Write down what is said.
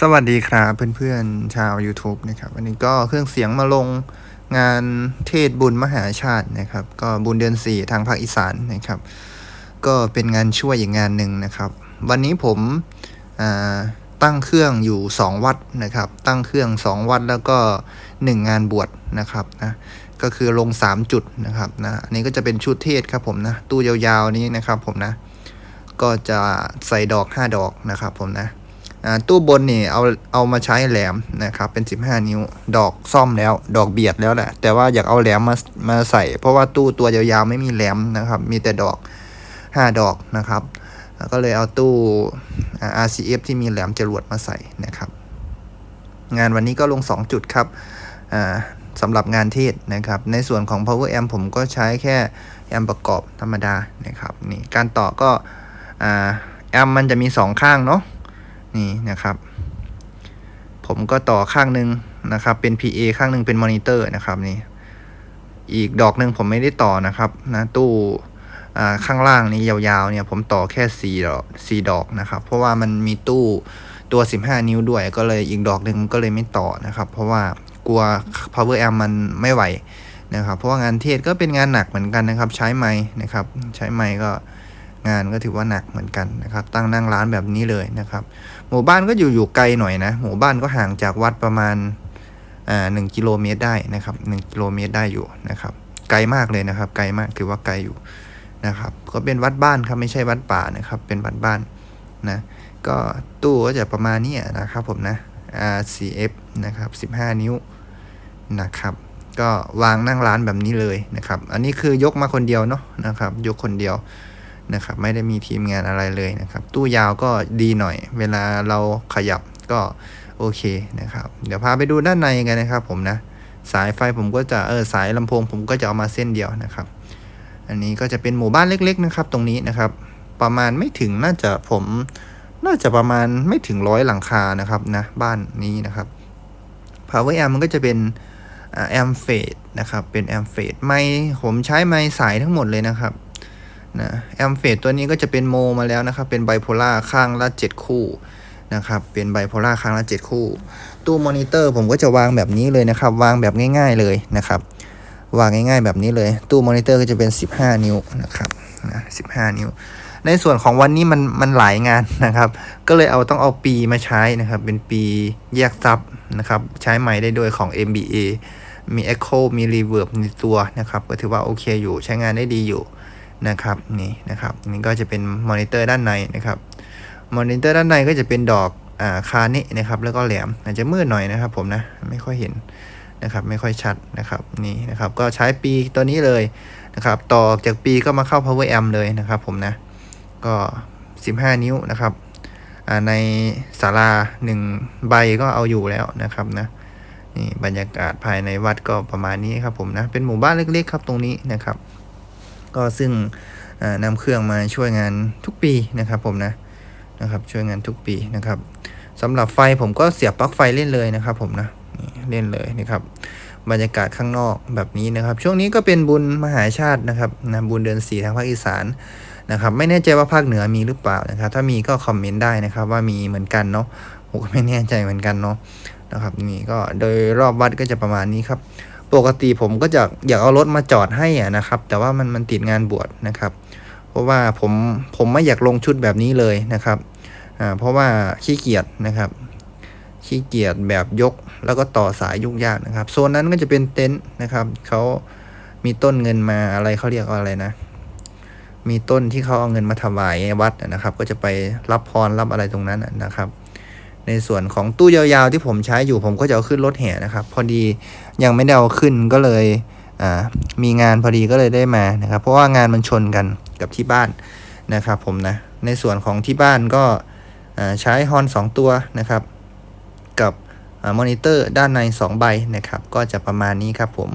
สวัสดีครับเพื่อนๆชาว YouTube นะครับวันนี้ก็เครื่องเสียงมาลงงานเทศบุญมหาชาตินะครับ ก็บุญเดือนสี่ทางภาคอีสานนะครับ ก็เป็นงานช่วยอีกงงานหนึ่งนะครับ วันนี้ผมตั้งเครื่องอยู่ 2 วัดนะครับ ตั้งเครื่อง 2 วัดแล้วก็ 1 งานบวชนะครับนะก็คือลง 3 จุดนะครับนะอันนี้ก็จะเป็นชุดเทศครับผมนะตู้ยาวๆนี้นะครับผมนะก็จะใส่ดอก 5 ดอกนะครับผมนะ ตู้บนนี่เอาเอามาใช้แหลมนะครับเป็น 15 นิ้ว ดอกซ่อมแล้ว ดอกเบียดแล้วแหละแต่ว่าอยากเอาแหลมมามาใส่ เพราะว่าตู้ตัวยาวๆไม่มีแหลมนะครับ มีแต่ดอก 5 ดอกนะครับ ก็เลยเอาตู้ RCF ที่มีแหลมจรวดมาใส่นะครับ งานวันนี้ก็ลง 2 จุดครับสำหรับงานเทศนะครับ ในส่วนของ power amp ผมก็ใช้แค่แอมประกอบธรรมดานะครับนี่การต่อก็แอมมันจะมี 2 ข้างเนาะ นี่นะครับ ผมก็ต่อข้างหนึ่งนะครับ เป็น PA ข้างหนึ่งเป็นมอนิเตอร์นะครับนี่ อีกดอกหนึ่งผมไม่ได้ต่อนะครับนะตู้ข้างล่างนี้ยาวๆเนี่ยผมต่อแค่ 4 ดอก4ดอกนะครับ เพราะว่ามันมีตู้ตัว 15 นิ้วด้วย ก็เลยอีกดอกหนึ่งก็เลยไม่ต่อนะครับ เพราะว่ากลัว power amp มันไม่ไหวนะครับ เพราะว่างานเทศก็เป็นงานหนักเหมือนกันนะครับ ใช้ไม้นะครับ ใช้ไม้ก็ งานก็ถือว่าหนักเหมือนกันนะครับ ตั้งนั่งร้านแบบนี้เลยนะครับ หมู่บ้านก็อยู่อยู่ไกลหน่อยนะ หมู่บ้านก็ห่างจากวัดประมาณอ่าหนึ่งกิโลเมตรได้นะครับหนึ่งกิโลเมตรได้อยู่นะครับ ไกลมากเลยนะครับ ไกลมากถือว่าไกลอยู่นะครับ ก็เป็นวัดบ้านครับไม่ใช่วัดป่านะครับ เป็นวัดบ้านนะ ก็ตู้ก็จะประมาณนี้นะครับผมนะ RCF นะครับ 15 นิ้วนะครับ ก็วางนั่งร้านแบบนี้เลยนะครับ อันนี้คือยกมาคนเดียวเนาะนะครับ ยกคนเดียว นะครับไม่ได้มีทีมงานอะไรเลยนะครับ ตู้ยาวก็ดีหน่อย เวลาเราขยับก็โอเคนะครับ เดี๋ยวพาไปดูด้านในกันนะครับ ผมนะ สายไฟผมก็จะเออสายลำโพง ผมก็จะเอามาเส้นเดียวนะครับ อันนี้ก็จะเป็นหมู่บ้านเล็ก ๆ นะครับ ตรงนี้นะครับ ประมาณไม่ถึงน่าจะผมน่าจะประมาณไม่ถึงร้อยหลังคานะครับนะบ้านนี้นะครับ power amp มันก็จะเป็นแอมเฟดนะครับเป็นแอมเฟดไม้ผมใช้ไม้สายทั้งหมดเลยนะครับ นะแอมเฟดตัวนี้ก็จะเป็นโมมาแล้วนะครับ เป็นไบโพล่าข้างละ 7 คู่นะครับ เป็นไบโพล่าข้างละ 7 คู่ ตู้มอนิเตอร์ผมก็จะวางแบบนี้เลยนะครับ วางแบบง่าย ๆเลยนะครับ วางง่าย ๆ แบบนี้เลย ตู้มอนิเตอร์ก็จะเป็น 15 นิ้วนะครับนะ15 นิ้ว ในส่วนของวันนี้มันมันหลายงานนะครับ ก็เลยเอาต้องเอาปีมาใช้นะครับ เป็นปีแยกซับนะครับ ใช้ใหม่ได้ด้วยของ MBA มี Echo มี Reverb ในตัวนะครับ ก็ถือว่าโอเคอยู่ ใช้งานได้ดีอยู่ นะครับนี่นะครับนี่ก็จะเป็นมอนิเตอร์ด้านในนะครับมอนิเตอร์ด้านในก็จะเป็นดอกอ่าคานินะครับ แล้วก็แหลมอาจจะมืดหน่อยนะครับ ผมนะไม่ค่อยเห็นนะครับไม่ค่อยชัดนะครับนี่นะครับก็ใช้ปีตัวนี้เลยนะครับต่อจากปีก็มาเข้า power amp เลยนะครับ ผมนะก็ 15 นิ้วนะครับในศาลา1ใบก็เอาอยู่แล้วนะครับนะนี่บรรยากาศภายในวัดก็ประมาณนี้ครับผมนะเป็นหมู่บ้านเล็กๆครับตรงนี้นะครับ ก็ซึ่งนำเครื่องมาช่วยงานทุกปีนะครับผมนะนะครับช่วยงานทุกปีนะครับสำหรับไฟผมก็เสียบปลั๊กไฟเล่นเลยนะครับผมนะเล่นเลยนะครับบรรยากาศข้างนอกแบบนี้นะครับ ช่วงนี้ก็เป็นบุญมหาชาตินะครับนะบุญเดือนสี่ทางภาคอีสานนะครับ ไม่แน่ใจว่าภาคเหนือมีหรือเปล่านะครับ ถ้ามีก็คอมเมนต์ได้นะครับ ว่ามีเหมือนกันเนาะผมก็ไม่แน่ใจเหมือนกันเนาะนะครับนี่ก็โดยรอบวัดก็จะประมาณนี้ครับ ปกติผมก็จะอยากเอารถมาจอดให้อะนะครับ แต่ว่ามันมันติดงานบวชนะครับ เพราะว่าผมผมไม่อยากลงชุดแบบนี้เลยนะครับอ่าเพราะว่าขี้เกียจนะครับ ขี้เกียจแบบยกแล้วก็ต่อสายยุ่งยากนะครับโซนนั้นก็จะเป็นเต็นท์นะครับเขามีต้นเงินมาอะไรเขาเรียกว่าอะไรนะ มีต้นที่เขาเอาเงินมาถวายวัดนะครับ ก็จะไปรับพรรับอะไรตรงนั้นนะครับ ในส่วนของตู้ยาวๆที่ผมใช้อยู่ผมก็จะเอาขึ้นรถแห่นะครับ พอดียังไม่ได้เอาขึ้นก็เลยมีงานพอดีก็เลยได้มานะครับ เพราะว่างานมันชนกันกับที่บ้านนะครับผมนะในส่วนของที่บ้านก็ใช้ฮอน 2 ตัวนะครับ กับมอนิเตอร์ด้านใน 2 ใบนะครับ ก็จะประมาณนี้ครับผม